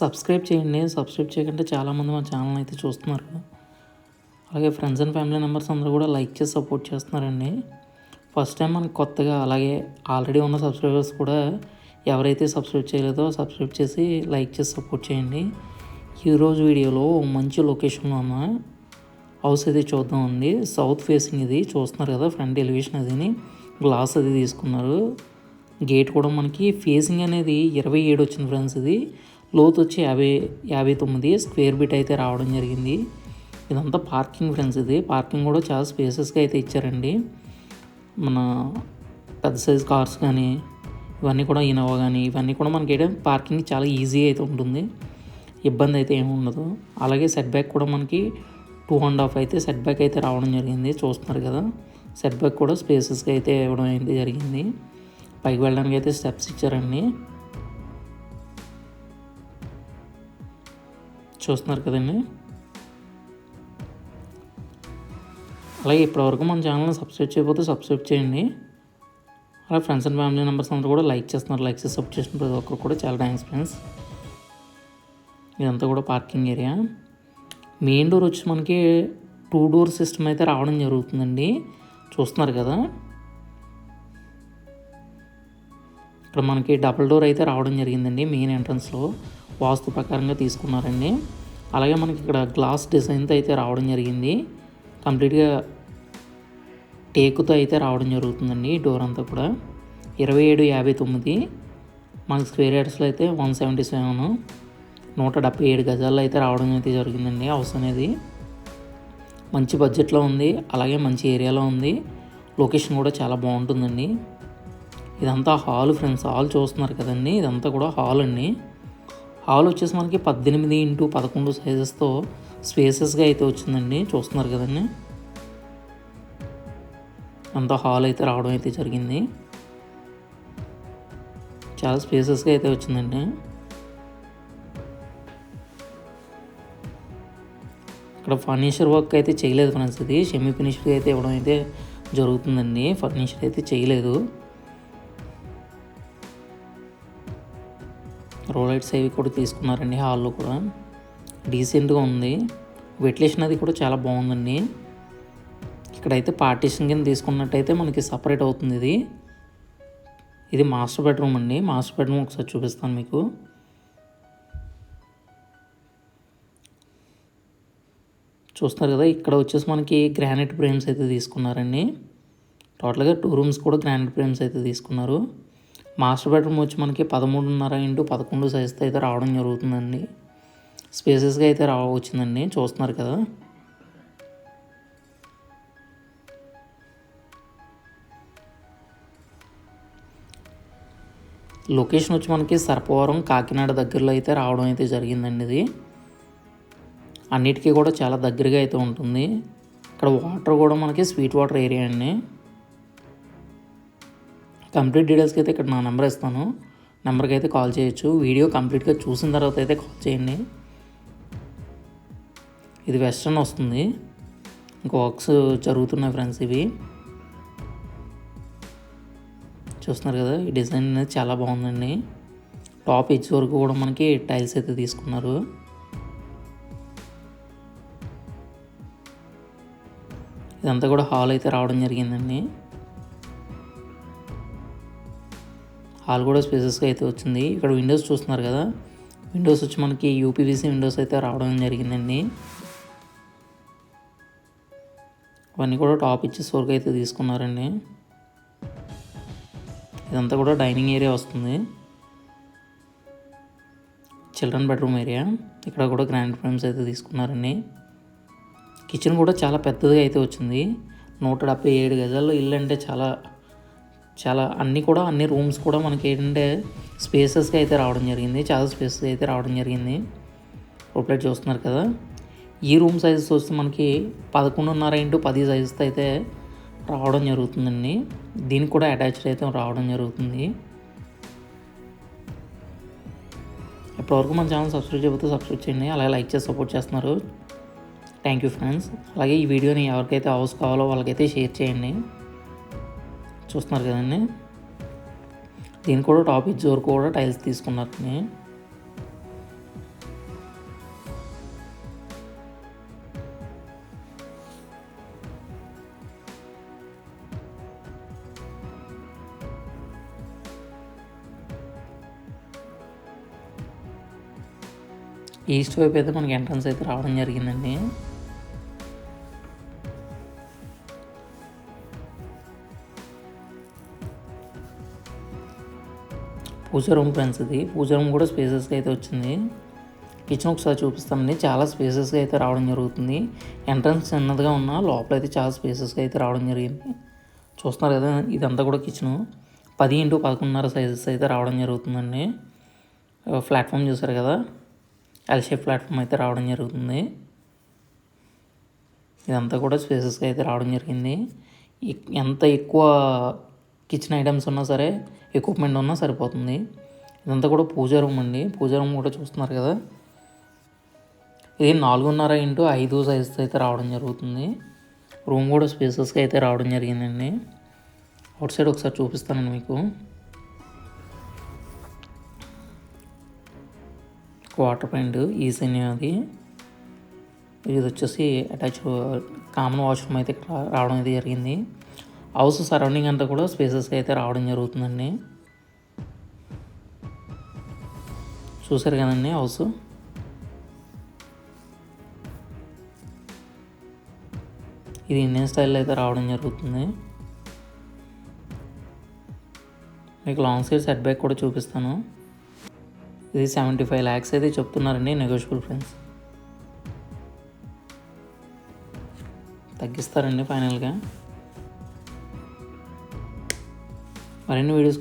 Subscribe చేయండి. Subscribe చేయకుంటే చాలామంది మా ఛానల్ అయితే చూస్తున్నారు అలాగే ఫ్రెండ్స్ అండ్ ఫ్యామిలీ మెంబర్స్ అందరూ కూడా లైక్ చేసి సపోర్ట్ చేస్తున్నారండి. ఫస్ట్ టైం మనకి కొత్తగా అలాగే ఆల్రెడీ ఉన్న సబ్స్క్రైబర్స్ కూడా ఎవరైతే సబ్స్క్రైబ్ చేయలేదో సబ్స్క్రైబ్ చేసి లైక్ చేసి సపోర్ట్ చేయండి. ఈరోజు వీడియోలో మంచి లొకేషన్లో ఉన్న హౌస్ అయితే చూద్దామండి. సౌత్ ఫేసింగ్ ఇది. చూస్తున్నారు కదా ఫ్రంట్ ఎలివేషన్ అదిని. గ్లాస్ అది తీసుకున్నారు. గేట్ కూడా మనకి ఫేసింగ్ అనేది ఇరవై ఏడు వచ్చింది ఫ్రెండ్స్ ఇది. లోతు వచ్చి యాభై యాభై తొమ్మిది స్క్వేర్ బిట్ అయితే రావడం జరిగింది. ఇదంతా పార్కింగ్ ఫ్రెండ్స్ ఇది. పార్కింగ్ కూడా చాలా స్పేసెస్గా అయితే ఇచ్చారండి. మన పెద్ద సైజ్ కార్స్ కానీ ఇవన్నీ కూడా ఇనోవా కానీ ఇవన్నీ కూడా మనకి పార్కింగ్ చాలా ఈజీ అయితే ఉంటుంది. ఇబ్బంది అయితే ఏమి ఉండదు. అలాగే సెట్ బ్యాక్ కూడా మనకి టూ అండ్ హాఫ్ అయితే సెట్ బ్యాక్ అయితే రావడం జరిగింది. చూస్తున్నారు కదా సెట్ బ్యాక్ కూడా స్పేసెస్గా అయితే ఇవ్వడం అయితే జరిగింది. పైకి వెళ్ళడానికి అయితే స్టెప్స్ ఇచ్చారండి. చూస్తున్నారు కదండి. అలాగే ఇప్పటివరకు మన ఛానల్ని సబ్స్క్రైబ్ చేయకపోతే సబ్స్క్రైబ్ చేయండి. అలా ఫ్రెండ్స్ అండ్ ఫ్యామిలీ మెంబర్స్ అందరూ కూడా లైక్ చేస్తున్నారు లైక్ చేసి సపోర్ట్ చేసిన ప్రతి ఒక్కరు కూడా. చాలా థ్యాంక్స్ ఫ్రెండ్స్. ఇదంతా కూడా పార్కింగ్ ఏరియా. మెయిన్ డోర్ వచ్చి మనకి టూ డోర్ సిస్టమ్ అయితే రావడం జరుగుతుందండి. చూస్తున్నారు కదా. ఇక్కడ మనకి డబుల్ డోర్ అయితే రావడం జరిగిందండి మెయిన్ ఎంట్రన్స్లో. వాస్తు ప్రకారంగా తీసుకున్నారండి. అలాగే మనకి ఇక్కడ గ్లాస్ డిజైన్తో అయితే రావడం జరిగింది. కంప్లీట్గా టేకుతో అయితే రావడం జరుగుతుందండి ఈ డోర్ అంతా కూడా. ఇరవై ఏడు యాభై తొమ్మిది. మనకి స్క్వేర్ యార్డ్స్లో అయితే వన్ సెవెంటీ సెవెన్. నూట డెబ్బై ఏడు గజాల్లో అయితే రావడం అయితే జరిగిందండి హౌస్ అనేది. మంచి బడ్జెట్లో ఉంది. అలాగే మంచి ఏరియాలో ఉంది. లొకేషన్ కూడా చాలా బాగుంటుందండి. ఇదంతా హాల్ ఫ్రెండ్స్ హాల్ చూస్తున్నారు కదండి. ఇదంతా కూడా హాల్ అండి. హాల్ వచ్చేసి మనకి పద్దెనిమిది ఇంటూ పదకొండు సైజెస్తో స్పేసెస్గా అయితే వచ్చిందండి. చూస్తున్నారు కదండి. అంతా హాల్ అయితే రావడం అయితే జరిగింది. చాలా స్పేసెస్గా అయితే వచ్చిందండి. ఇక్కడ ఫర్నిచర్ వర్క్ అయితే చేయలేదు ఫ్రెండ్స్ ఇది. సెమీ ఫినిష్డ్ అయితే ఇవ్వడం అయితే జరుగుతుందండి. ఫర్నిచర్ అయితే చేయలేదు. రోలైట్స్ లైట్స్ అవి కూడా తీసుకున్నారండి హాల్లో కూడా. డీసెంట్గా ఉంది. వెంటిలేషన్ అది కూడా చాలా బాగుందండి. ఇక్కడైతే పార్టీషన్ కింద తీసుకున్నట్టయితే మనకి సపరేట్ అవుతుంది ఇది. ఇది మాస్టర్ బెడ్రూమ్ అండి. మాస్టర్ బెడ్రూమ్ ఒకసారి చూపిస్తాను మీకు. చూస్తున్నారు కదా ఇక్కడ వచ్చేసి మనకి గ్రానైట్ ఫ్రేమ్స్ అయితే తీసుకున్నారండి. టోటల్గా టూ రూమ్స్ కూడా గ్రానైట్ ఫ్రేమ్స్ అయితే తీసుకున్నారు. మాస్టర్ బెడ్రూమ్ వచ్చి మనకి పదమూడున్నర ఇంటూ పదకొండు సైజ్తో అయితే రావడం జరుగుతుందండి. స్పేసెస్గా అయితే రావ వచ్చిందండి చూస్తున్నారు కదా. లొకేషన్ వచ్చి మనకి సర్పవరం కాకినాడ దగ్గరలో అయితే రావడం అయితే జరిగిందండి ఇది. అన్నిటికీ కూడా చాలా దగ్గరగా అయితే ఉంటుంది. ఇక్కడ వాటర్ కూడా మనకి స్వీట్ వాటర్ ఏరియా అండి. కంప్లీట్ డీటెయిల్స్కి అయితే ఇక్కడ నా నెంబర్ ఇస్తాను. నెంబర్కి అయితే కాల్ చేయొచ్చు. వీడియో కంప్లీట్గా చూసిన తర్వాత అయితే కాల్ చేయండి. ఇది వెస్ట్రన్ వస్తుంది. ఇంకా వర్క్స్ జరుగుతున్నాయి ఫ్రెండ్స్ ఇవి. చూస్తున్నారు కదా ఈ డిజైన్ అనేది చాలా బాగుందండి. టాప్ ఎడ్జ్ వరకు కూడా మనకి టైల్స్ అయితే తీసుకున్నారు. ఇదంతా కూడా హాల్ అయితే రావడం జరిగిందండి. హాల్ కూడా స్పేసెస్గా అయితే వచ్చింది. ఇక్కడ విండోస్ చూస్తున్నారు కదా? విండోస్ వచ్చి మనకి యూపీవీసీ విండోస్ అయితే రావడం జరిగిందండి. అవన్నీ కూడా టాప్ ఇచ్చేసి వరకు అయితే తీసుకున్నారండి. ఇదంతా కూడా డైనింగ్ ఏరియా వస్తుంది. Children bedroom area. ఇక్కడ కూడా గ్రాండ్ ఫ్రేమ్స్ అయితే తీసుకున్నారండి. కిచెన్ కూడా చాలా పెద్దదిగా అయితే వచ్చింది. నూట డెబ్బై ఏడు గజాల్లో ఇల్లు అంటే చాలా చాలా అన్నీ కూడా అన్ని రూమ్స్ కూడా మనకి ఏంటంటే స్పేసెస్గా అయితే రావడం జరిగింది. చాలా స్పేసెస్ అయితే రావడం జరిగింది. రూప్లైట్ చూస్తున్నారు కదా. ఈ రూమ్ సైజెస్ వస్తే మనకి పదకొండున్నర ఇంటూ పది సైజెస్తో అయితే రావడం జరుగుతుందండి. దీనికి కూడా అటాచ్డ్ అయితే రావడం జరుగుతుంది. ఇప్పటివరకు మన ఛానల్ సబ్స్క్రైబ్ చేయకపోతే సబ్స్క్రైబ్ చేయండి. అలాగే లైక్ చేసి సపోర్ట్ చేస్తున్నారు. Thank you friends. అలాగే ఈ వీడియోని ఎవరికైతే హౌస్ కావాలో వాళ్ళకైతే షేర్ చేయండి. చూస్తున్నారు కదండి. దీని కూడా టాప్ ఇచ్చే వరకు కూడా టైల్స్ తీసుకున్నారు ఈస్ట్ వైపు అయితే మనకి ఎంట్రన్స్ అయితే రావడం జరిగిందండి. పూజ రూమ్ ఫ్రెండ్స్ ఇది పూజ రూమ్ కూడా స్పేసెస్గా అయితే వచ్చింది. కిచెన్ ఒకసారి చూపిస్తానండి చాలా స్పేసెస్గా అయితే రావడం జరుగుతుంది. ఎంట్రన్స్ చిన్నదిగా ఉన్న లోపల అయితే చాలా స్పేసెస్గా అయితే రావడం జరిగింది. చూస్తున్నారు కదా ఇదంతా కూడా కిచెను. పది ఇంటూ పదకొండున్నర సైజెస్ అయితే రావడం జరుగుతుందండి. ప్లాట్ఫామ్ చూసారు కదా ఎల్ షేప్ ప్లాట్ఫామ్ అయితే రావడం జరుగుతుంది. ఇదంతా కూడా స్పేసెస్గా అయితే రావడం జరిగింది. ఎంత ఎక్కువ కిచెన్ ఐటమ్స్ ఉన్నా సరే ఎక్విప్మెంట్ ఉన్నా సరిపోతుంది. ఇదంతా కూడా పూజా రూమ్ అండి. పూజా రూమ్ కూడా చూస్తున్నారు కదా. ఇది నాలుగున్నర ఇంటూ ఐదు సైజెస్ అయితే రావడం జరుగుతుంది. రూమ్ కూడా స్పేసెస్గా అయితే రావడం జరిగిందండి. అవుట్ సైడ్ ఒకసారి చూపిస్తానండి మీకు. వాటర్ పెయింట్ ఈశాన్య అది. ఇది వచ్చేసి అటాచ్ కామన్ వాష్రూమ్ అయితే రావడం అయితే జరిగింది. హౌస్ సరౌండింగ్ అంతా కూడా స్పేసెస్ అయితే రావడం జరుగుతుందండి. చూసారు కదండి హౌస్ ఇది ఇండియన్ స్టైల్లో అయితే రావడం జరుగుతుంది. మీకు లాంగ్ సైడ్ సెట్ బ్యాక్ కూడా చూపిస్తాను. ఇది సెవెంటీ ఫైవ్ ల్యాక్స్ అయితే చెప్తున్నారండి నెగోషియబుల్ ఫ్రెండ్స్ తగ్గిస్తారండి ఫైనల్గా మరిన్ని వీడియోస్